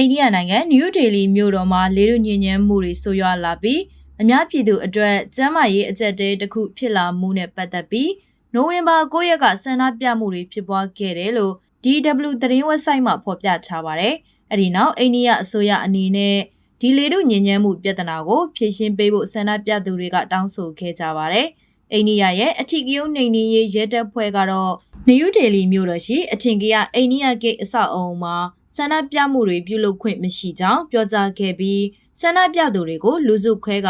အိန္ဒိယနိုင်ငံနယူးဒေလီမြို့တော်မှာလေထုညစ်ညမ်းမှုတွေဆိုးရွားလာပြီးအများပြည်သူအတွက်ကျန်းမာရေးအကျက်တဲတစ်ခုဖြစ်လာမှုနဲ့ပတ်သက်ပြီးနိုဝင်ဘာ9ရက်ကဆန္ဒပြမှုတွေဖြစ်ပွားခဲ့တယ်လို့ DW သတင်းဝက်ဆိုက်မှာဖော်ပြထားပါတယ်။အဲဒီနောက်အိန္ဒိယအစိုးရအနေနဲ့ဒီလေထုညစ်ညမ်းမှုပြဿနာကိုဖြေရှင်းပေးဖို့ဆန္ဒပြသူတွေကတောင်းဆိုခဲ့ကြပါတယ်။အိန္ဒိယရဲ့အထီကယုံနှိမ်နင်းရေးရဲတပ်ဖွဲ့ကတော့ နယူးဒေလီမြို့တော်ရှိအထင်ကရအိန္ဒိယဂိတ်အဆောက်အအုံမှာဆန္ဒပြမှုတွေပြုလုပ်ခွင့်မရှိကြောင်းပြောကြားခဲ့ပြီးဆန္ဒပြသူတွေကိုလူစုခွဲက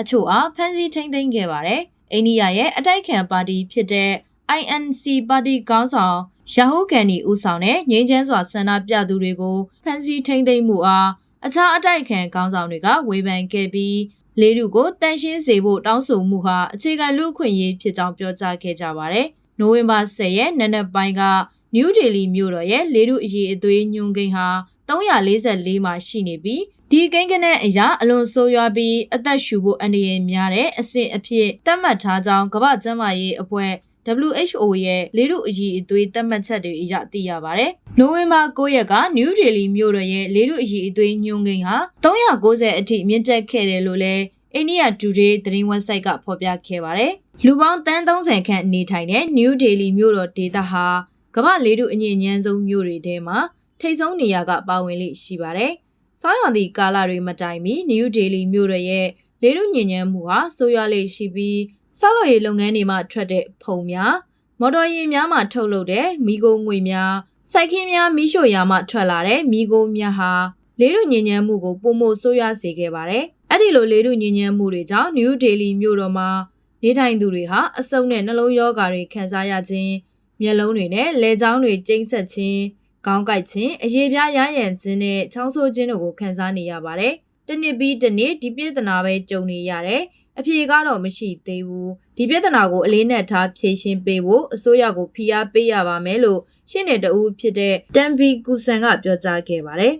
အချို့အားဖမ်းဆီးထိန်းသိမ်းခဲ့ပါတယ်။အိန္ဒိယရဲ့အတိုက်ခံပါတီဖြစ်တဲ့ INC ပါတီခေါင်းဆောင်ရာဟုဂန်ဒီဦးဆောင်တဲ့ငြိမ်းချမ်းစွာဆန္ဒပြသူတွေကိုဖမ်းဆီးထိန်းသိမ်းမှုအားအခြားအတိုက်ခံခေါင်းဆောင်တွေကဝေဖန်ခဲ့ပြီးလေထုကိုတန်ရှင်းစေဖို့တောင်းဆိုမှုဟာအခြေခံလူ့အခွင့်အရေးဖြစ်ကြောင်းပြောကြားခဲ့ကြပါတယ်။ နိုဝင်ဘာ10ရက်နံနက်ပိုင်းကနယူးဒေလီမြို့တော်ရဲ့လေထုအရေးအသွေးညွှန်းကိန်းဟာ344မှာရှိနေပြီးဒီကိန်းကနန်းအရာအလွန်ဆိုးရွားပြီးအသက်ရှူဖို့အန္တရာယ်များတဲ့အဆင့်အဖြစ်သတ်မှတ်ထားကြောင်းကမ္ဘာ့ကျန်းမာရေးအဖွဲ့ WHO ရဲ့လေထုအကြီးအသွေးသတ်မှတ်ချက်တွေအရသိရပါတယ်။နိုဝင်ဘာ9ရက်ကနယူးဒေလီမြို့တော်ရဲ့လေထုအကြီးအသွေးညွှန်းကိန်းဟာ390အထိမြင့်တက်ခဲ့တယ်လို့လည်းအိန္ဒိယ Today သတင်းဝက်ဆိုက်ကဖော်ပြခဲ့ပါတယ်။ လူပေါင်းတန်း30ခန့်နေထိုင်တဲ့နယူးဒေလီမြို့တော်ဒေသဟာကမ္ဘာလေထုအညစ်အညမ်းဆုံးမြို့တွေထဲမှာထိပ်ဆုံးနေရာကပါဝင်လိမ့်ရှိပါတယ်။ဆောင်းရာသီကာလတွေမတိုင်မီနယူးဒေလီမြို့တော်ရဲ့လေထုညစ်ညမ်းမှုဟာဆိုးရွားလိမ့်ရှိပြီးဆောက်လုပ်ရေးလုပ်ငန်းတွေမှာထွက်တဲ့ဖုံများမော်တော်ယာဉ်များမှထုတ်လုပ်တဲ့မီးခိုးငွေများစိုက်ခင်းများမီးရှို့ရာမှထွက်လာတဲ့မီးခိုးများဟာလေထုညစ်ညမ်းမှုကိုပုံမဆိုးရွားစေခဲ့ပါတယ်။အဲ့ဒီလိုလေထုညစ်ညမ်းမှုတွေကြောင့်နယူးဒေလီမြို့တော်မှာ နေထိုင်သူတွေဟာအဆုတ်နဲ့နှလုံးရောဂါတွေခံစားရခြင်းမျက်လုံးတွေနဲ့လည်ချောင်းတွေကျိန်းဆက်ခြင်းခေါင်းကိုက်ခြင်းအရေးပြားရရန်ခြင်းနဲ့ချောင်းဆိုးခြင်းတို့ကိုခံစားနေရပါတယ်။တစ်နှစ်ပြီးတစ်နှစ်ဒီပြဿနာပဲကြုံနေရတယ်။အဖြေကတော့မရှိသေးဘူးဒီပြဿနာကိုအလေးနက်ထားဖြေရှင်းပေးဖို့အစိုးရကိုဖိအားပေးရပါမယ်လို့ရှင်းနေတူဖြစ်တဲ့တမ်ဘီကူဆန်ကပြောကြားခဲ့ပါတယ်